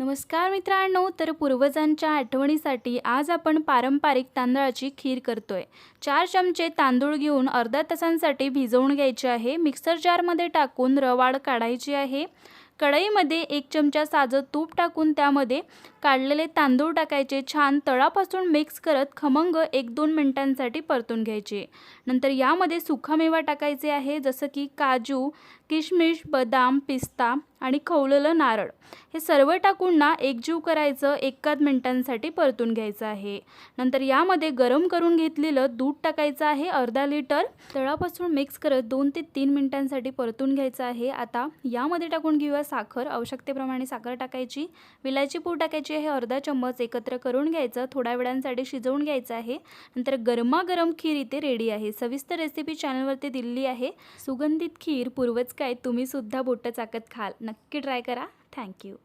नमस्कार मित्रांनो तर पूर्वजांच्या आठवणीसाठी आज आपण पारंपरिक तांदळाची खीर करतोय. चार चमचे तांदूळ घेऊन अर्धा तासांसाठी भिजवून घ्यायचे आहे. मिक्सर जारमध्ये टाकून रवाळ काढायची आहे. कढईमध्ये एक चमचा साजं तूप टाकून त्यामध्ये काढलेले तांदूळ टाकायचे. छान तळापासून मिक्स करत खमंग एक दोन मिनटांसाठी परतून घ्यायचे. नंतर यामध्ये सुखामेवा टाकायचे आहे जसं की काजू किशमिश बदाम पिस्ता आणि खवलेलं नारळ. हे सर्व टाकून ना एकजीव करायचं एकाच मिनटांसाठी परतून घ्यायचं आहे. नंतर यामध्ये गरम करून घेतलेलं दूध टाकायचं आहे अर्धा लिटर. तळापासून मिक्स करत दोन ते तीन मिनटांसाठी परतून घ्यायचं आहे. आता यामध्ये टाकून घेऊया साखर. आवश्यकतेप्रमाणे साखर टाकायची. विलायची पूड टाकायची आहे अर्धा चम्मच एकत्र करून घ्यायचं. थोड्या वेळांसाठी शिजवून घ्यायचं आहे. नंतर गरमागरम खीर इथे रेडी आहे. सविस्तर रेसिपी चॅनलवरती दिलेली आहे. सुगंधित खीर पूर्वच काय तुम्हीसुद्धा बोटं चाकत खाल. नक्की ट्राय करा. थँक्यू.